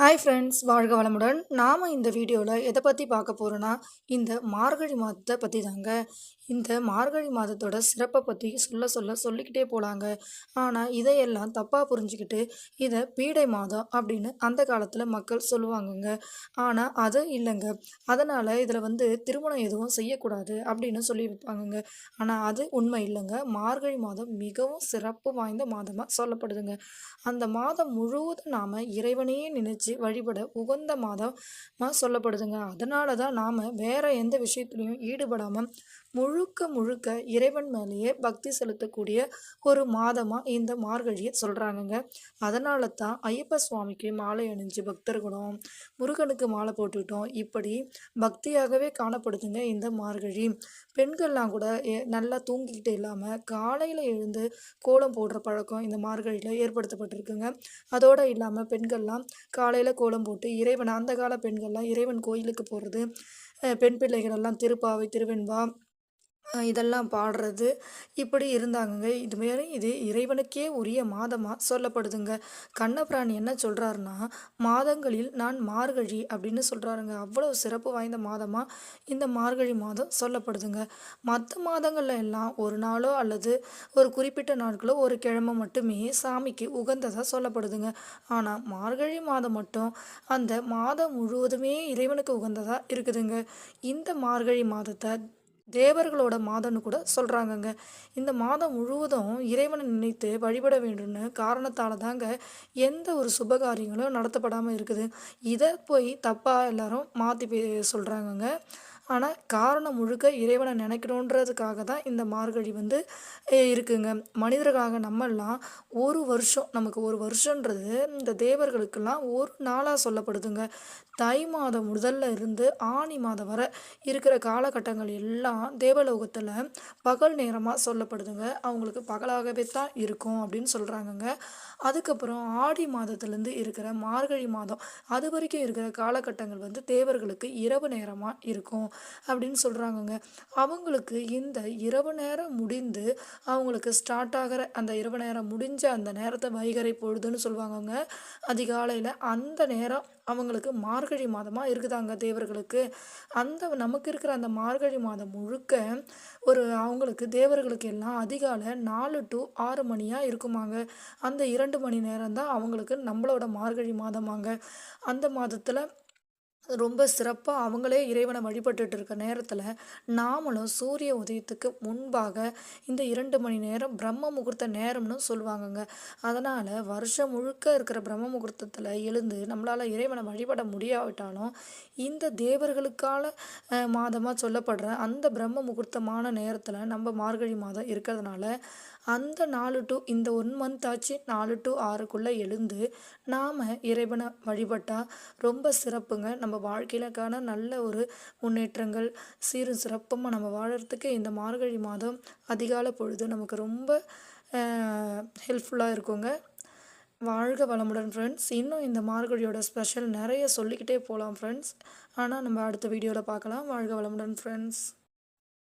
Hi friends வாழ்க வளமுடன். நாம் இந்த வீடியோவில் எதை பற்றி பார்க்க போகிறோன்னா இந்த மார்கழி மாதத்தை பற்றி தாங்க. இந்த மார்கழி மாதத்தோட சிறப்பை பற்றி சொல்ல சொல்ல சொல்லிக்கிட்டே போகலாங்க ஆனால் இதையெல்லாம் தப்பாக புரிஞ்சுக்கிட்டு இதை பீடை மாதம் அப்படின்னு அந்த காலத்தில் மக்கள் சொல்லுவாங்கங்க. ஆனால் அது இல்லைங்க. அதனால் இதில் வந்து திருமணம் எதுவும் செய்யக்கூடாது அப்படின்னு சொல்லி வைப்பாங்கங்க. ஆனால் அது உண்மை இல்லைங்க. மார்கழி மாதம் மிகவும் சிறப்பு வாய்ந்த மாதமாக சொல்லப்படுதுங்க. அந்த மாதம் முழுவதும் நாம் இறைவனையே நினைச்சு வழிபட உகந்த மாதமாக சொல்லப்படுதுங்க. அதனால தான் நாம் வேறு எந்த விஷயத்துலையும் ஈடுபடாமல் முழுக்க முழுக்க இறைவன் மேலேயே பக்தி செலுத்தக்கூடிய ஒரு மாதமாக இந்த மார்கழியை சொல்கிறாங்கங்க அதனால தான் ஐயப்ப சுவாமிக்கு மாலை அணிஞ்சு பக்தர்களும் முருகனுக்கு மாலை போட்டுக்கிட்டோம் இப்படி பக்தியாகவே காணப்படுதுங்க இந்த மார்கழி. பெண்கள்லாம் கூட நல்லா தூங்கிக்கிட்டு இல்லாமல் காலையில் எழுந்து கோலம் போடுற பழக்கம் இந்த மார்கழியில் ஏற்படுத்தப்பட்டிருக்குங்க. அதோடு இல்லாமல் பெண்கள்லாம் காலையில் கோலம் போட்டு இறைவன் அந்த கால பெண்கள்லாம் இறைவன் கோயிலுக்கு போகிறது பெண் பிள்ளைகளெல்லாம் திருப்பாவை திருவெண்பா இதெல்லாம் பாடுறது. இப்படி இருந்தாங்கங்க. இதுமாரி இது இறைவனுக்கே உரிய மாதமாக சொல்லப்படுதுங்க. கண்ணபிராணி என்ன சொல்கிறாருன்னா மாதங்களில் நான் மார்கழி அப்படின்னு சொல்கிறாருங்க அவ்வளோ சிறப்பு வாய்ந்த மாதமாக இந்த மார்கழி மாதம் சொல்லப்படுதுங்க. மற்ற மாதங்களில் எல்லாம் ஒரு நாளோ அல்லது ஒரு குறிப்பிட்ட நாட்களோ ஒரு கிழமை மட்டுமே சாமிக்கு உகந்ததாக சொல்லப்படுதுங்க. ஆனால் மார்கழி மாதம் மட்டும் அந்த மாதம் முழுவதுமே இறைவனுக்கு உகந்ததாக இருக்குதுங்க. இந்த மார்கழி மாதத்தை தேவர்களோட மாதம்னு கூட சொல்கிறாங்கங்க இந்த மாதம் முழுவதும் இறைவனை நினைத்து வழிபட வேண்டும்னு காரணத்தால் தாங்க எந்த ஒரு சுபகாரியங்களும் நடத்தப்படாமல் இருக்குது. இதை போய் தப்பாக எல்லாரும் மாற்றி சொல்கிறாங்கங்க ஆனால் காரணம் முழுக்க இறைவனை நினைக்கணுன்றதுக்காக தான் இந்த மார்கழி வந்து இருக்குங்க. மனிதர்களாக நம்மெல்லாம் ஒரு வருஷம் நமக்கு ஒரு வருஷன்றது இந்த தேவர்களுக்கெல்லாம் ஒரு நாளாக சொல்லப்படுதுங்க. தை மாதம் முதல்ல இருந்து ஆணி மாதம் வரை இருக்கிற காலகட்டங்கள் எல்லாம் தேவலோகத்தில் பகல் நேரமாக சொல்லப்படுதுங்க. அவங்களுக்கு பகலாகவே தான் இருக்கும் அப்படின்னு சொல்கிறாங்கங்க அதுக்கப்புறம் ஆடி மாதத்துலேருந்து இருக்கிற மார்கழி மாதம் அது வரைக்கும் இருக்கிற காலகட்டங்கள் வந்து தேவர்களுக்கு இரவு நேரமாக இருக்கும் அப்படின்னு சொல்கிறாங்கங்க அவங்களுக்கு இந்த இரவு நேரம் முடிந்து அவங்களுக்கு ஸ்டார்ட் ஆகிற அந்த இரவு நேரம் முடிஞ்ச அந்த நேரத்தை வைகரை பொழுதுன்னு சொல்லுவாங்கங்க. அதிகாலையில் அந்த நேரம் அவங்களுக்கு மார்கழி மாதமாக இருக்குதாங்க தேவர்களுக்கு. அந்த நமக்கு இருக்கிற அந்த மார்கழி மாதம் முழுக்க ஒரு அவங்களுக்கு தேவர்களுக்கு எல்லாம் அதிகாலை நாலு டு ஆறு மணியாக இருக்குமாங்க. அந்த இரண்டு மணி நேரம் தான் அவங்களுக்கு நம்மளோட மார்கழி மாதமாங்க. அந்த மாதத்தில் ரொம்ப சிறப்பாக அவங்களே இறைவனை வழிபட்டுட்டு இருக்க நேரத்தில் நாமளும் சூரிய உதயத்துக்கு முன்பாக இந்த இரண்டு மணி நேரம் பிரம்ம முகூர்த்த நேரம்னு சொல்லுவாங்கங்க. அதனால் வருஷம் முழுக்க இருக்கிற பிரம்ம முகூர்த்தத்தில் எழுந்து நம்மளால் இறைவனை வழிபட முடியாவிட்டாலும் இந்த தேவர்களுக்கான மாதமாக சொல்லப்படுற அந்த பிரம்ம முகூர்த்தமான நேரத்தில் நம்ம மார்கழி மாதம் இருக்கிறதுனால அந்த நாலு டு இந்த ஒன் மந்த் ஆச்சு நாலு டு ஆறுக்குள்ளே எழுந்து நாம் இறைவனை வழிபட்டால் ரொம்ப சிறப்புங்க. நம்ம வாழ்க்கையிலக்கான நல்ல ஒரு முன்னேற்றங்கள் சீரும் சிறப்பமாக நம்ம வாழறதுக்கு இந்த மார்கழி மாதம் அதிகால பொழுது நமக்கு ரொம்ப ஹெல்ப்ஃபுல்லாக இருக்குங்க. வாழ்க வளமுடன் ஃப்ரெண்ட்ஸ் இன்னும் இந்த மார்கழியோட ஸ்பெஷல் நிறைய சொல்லிக்கிட்டே போகலாம் ஃப்ரெண்ட்ஸ் ஆனால் நம்ம அடுத்த வீடியோவில் பார்க்கலாம். வாழ்க வளமுடன் ஃப்ரெண்ட்ஸ்